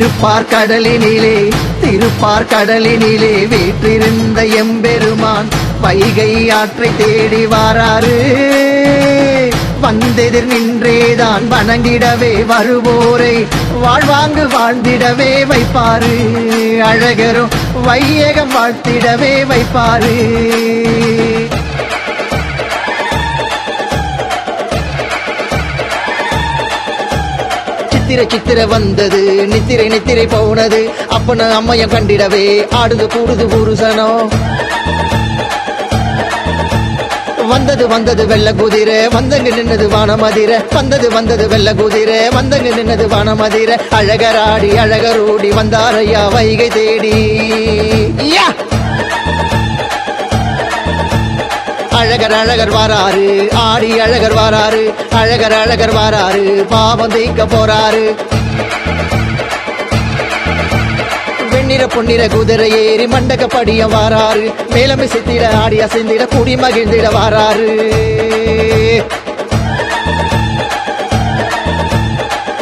திருப்பார் கடலினிலே திருப்பார் கடலினிலே வீற்றிருந்த எம்பெருமான் வைகை ஆற்றை தேடி வாராரு. வந்தெதிர் நின்றேதான் வணங்கிடவே வருவோரை வாழ்வாங்கு வாழ்ந்திடவே வைப்பாரு. அழகரும் வையகம் வாழ்த்திடவே வைப்பாரு. சித்திர சித்திர வந்தது. நித்திரை நித்திரை போனது. அப்பன அம்மையம் கண்டிடவே. ஆடுது கூடுது புருஷனோ. வந்தது வந்தது வெள்ள குதிரை. வந்தங்க நின்னது வானமதிர. வந்தது வந்தது வெள்ள குதிரை. வந்தங்க நின்னது வானமதிர. அழகராடி அழகரோடி வந்தாரையா வைகை தேடி. அழகர் அழகர் வாராரு. ஆடி அழகர் வாராரு. அழகர் அழகர் வாராரு. பாவம் தீக்க போறாரு. வெண்ணிற பொன்னிற குதிரை ஏறி மண்டக படியம் வாராரு. மேலமை சித்திட ஆடி அசைந்திட குடி மகிழ்ந்திட வாராரு.